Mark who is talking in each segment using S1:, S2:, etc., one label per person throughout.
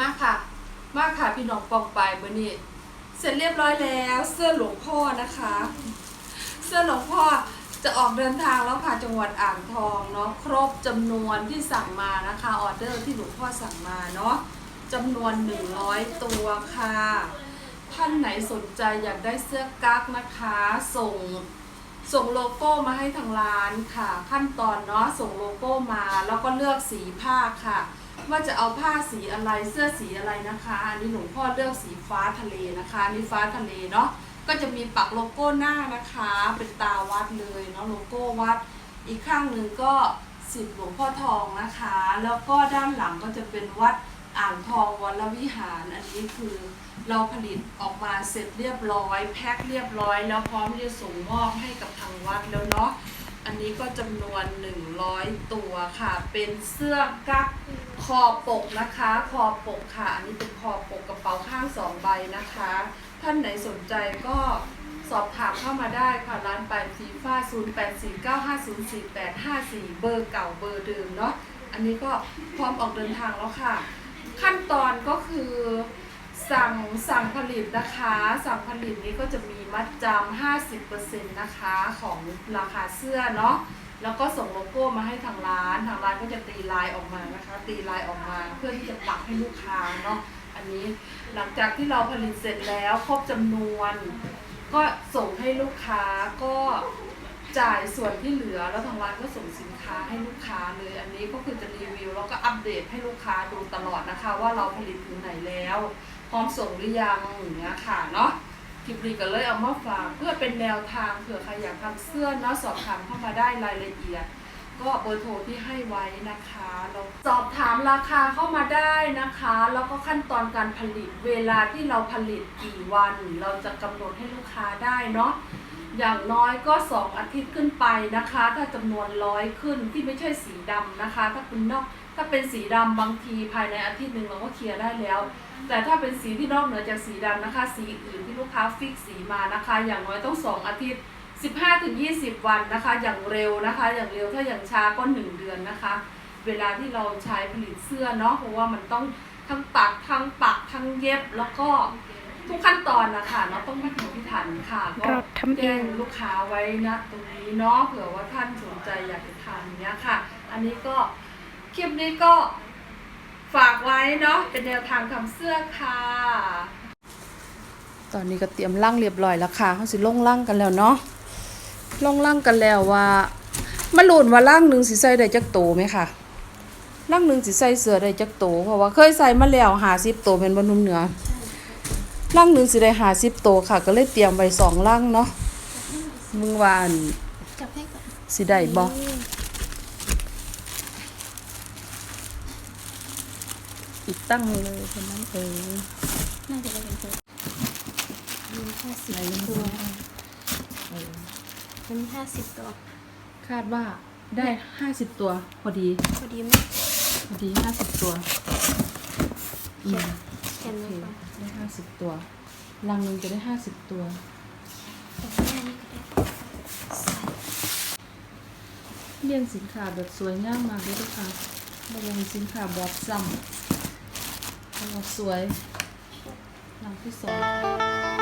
S1: มาค่ะ มาค่ะพี่น้องปองไปเบอร์นี้เสร็จเรียบร้อยแล้ว เสื้อหลวงพ่อนะคะ เสื้อหลวงพ่อจะออกเดินทางแล้วค่ะจังหวัดอ่างทองเนาะครบจำนวนที่สั่งมานะคะออเดอร์ที่หลวงพ่อสั่งมาเนาะจำนวน 100 ตัวค่ะ ท่านไหนสนใจอยากได้เสื้อกั๊กนะคะ ส่งส่งโลโก้มาให้ทางร้านค่ะ ขั้นตอนเนาะส่งโลโก้มาแล้วก็เลือกสีผ้าค่ะ ว่าจะเอาผ้าสีอะไรเสื้อสีอะไรนะคะ อันนี้หลวงพ่อเลือกสีฟ้าทะเลนะคะนี่ฟ้าทะเลเนาะก็จะมีปักโลโก้หน้านะคะ เป็นตาวัดเลยเนาะโลโก้วัด อีกข้างหนึ่งก็สิบหลวงพ่อทองนะคะ แล้วก็ด้านหลังก็จะเป็นวัดอ่างทองวรวิหาร อันนี้คือเราผลิตออกมาเสร็จเรียบร้อย แพ็คเรียบร้อย แล้วพร้อมที่จะส่งมอบให้กับทางวัดแล้วเนาะอันนี้ก็จำนวน 100 ตัวค่ะ เป็นเสื้อกั๊ก คอปกนะคะ คอปกค่ะ อันนี้เป็นคอปกกระเป๋าข้างสองใบนะคะ ท่านไหนสนใจก็สอบถามเข้ามาได้ค่ะ ร้านปลายฟีฟ้า 0849504854 เบอร์เก่าเบอร์เดิมเนาะ อันนี้ก็พร้อมออกเดินทางแล้วค่ะ ขั้นตอนก็คือสั่งสั่งผลิตนะคะ สั่งผลิตนี้ก็จะมีมัดจำ50%นะคะ ของราคาเสื้อเนาะ แล้วก็ส่งโล ก้มาให้ทางร้านทางร้านก็จะตีลายออกมานะคะ ตีลายออกมาเพื่อที่จะปักให้ลูกค้าเนาะอันนี้หลังจากที่เราผลิตเสร็จแล้วครบจำนวน ก็ส่งให้ลูกค้าก็จ่ายส่วนที่เหลือแล้วทางร้านก็ส่งสินค้าให้ลูกค้าเลย อันนี้ก็คือจะรีวิวแล้วก็อัปเดตให้ลูกค้าดูตลอดนะคะ ว่าเราผลิตถึงไหนแล้ว พร้อมส่งหรือยังอย่างเงี้ยค่ะเนาะคลิปนี้ก็เลยเอามาฝากเพื่อเป็นแนวทางเผื่อใครอยากทำเสื้อเนาะสอบถามเข้ามาได้รายละเอียด ก็เบอร์โทรที่ให้ไว้นะคะเราสอบถามราคาเข้ามาได้นะคะ แล้วก็ขั้นตอนการผลิตเวลาที่เราผลิตกี่วัน เราจะกำหนดให้ลูกค้าได้เนาะอย่างน้อยก็ 2 อาทิตย์ขึ้นไปนะคะ ถ้าจำนวนร้อยขึ้นที่ไม่ใช่สีดำนะคะ ถ้าเป็นนอกถ้าเป็นสีดำบางทีภายในอาทิตย์หนึ่งเราก็เคลียร์ได้แล้ว แต่ถ้าเป็นสีที่นอกเหนือจากสีดำนะคะ สีอื่นที่ลูกค้าฟิกสีมานะคะ อย่างน้อยต้อง 2 อาทิตย์ 15ถึง20 วันนะคะ อย่างเร็วนะคะ อย่างเร็วถ้าอย่างช้าก็ 1 เดือนนะคะ เวลาที่เราใช้ผลิตเสื้อเนาะเพราะว่ามันต้องทั้งตัดทั้งปักทั้งเย็บแล้วก็ทุกขั้นตอนนะคะเนาะต้องมาถึงพิถันค่ะก็
S2: ทำเอ
S1: แจ้ง
S2: ง
S1: ลูกค้าไว้นะตรงนี้เนาะเผื่อว่าท่านสนใจอยากจะทานเนี้ยค่ะ อันนี้ก็คลิปนี้ก็ฝากไว้เนาะเป็นแนวทางทำเสื้อค่ะ ตอนนี้ก็เตรียมล่างเรียบร้อยแล้วค่ะเขาสิลงล่างกันแล้วเนาะ ลงล่างกันแล้วว่ามาลุ้นว่าล่างหนึ่งสิใส่ได้จักโตไหมค่ะล่างหนึ่งสิใส่เสื้อได้จักโตเพราะว่าเคยใส่มาแล้วหาสิบโตเป็นบรรนุมเหนือล่างหนึ่งสิได้หาสิบโตค่ะ ก็เลยเตรียมไว้สองล่างเนาะมึงว่าอัน
S2: จับให้ก่อน
S1: สิได้บ่อีกตั้งเลยคนนั้นเอง
S2: น่าจะได้เป็นตัวมีแค่สิบ
S1: ไหน
S2: ตัว
S1: เออ
S2: มันมีห้าสิบตัว
S1: คาดว่าได้ห้าสิบตัวพอดี
S2: พอดีไหม
S1: พอดีห้าสิบตัวอืม
S2: เขียน
S1: โอ
S2: ไว้
S1: เค
S2: ก่อน
S1: ได้ห้าสิบตัวรังหนึงจะได้ห้าสิบตัว
S2: แต่แค่นี้ก็ได้ใส่
S1: เรียงสินค้าแบบสวยงามมากเลยทุกค่ะระวังสินค้าบอบซ้ำระวังสวยรังที่สอง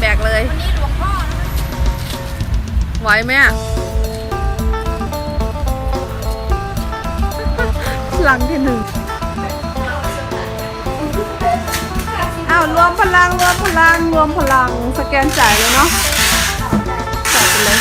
S1: แบกเลยแบกเลย
S2: วันนี้หลวงพ่อ
S1: ไหวไหมอะหลังที่หนึ่งอ้าวรวมพลังรวมพลังรวมพลังสแกนจ่ายเลยเนาะจ่ายไปเลย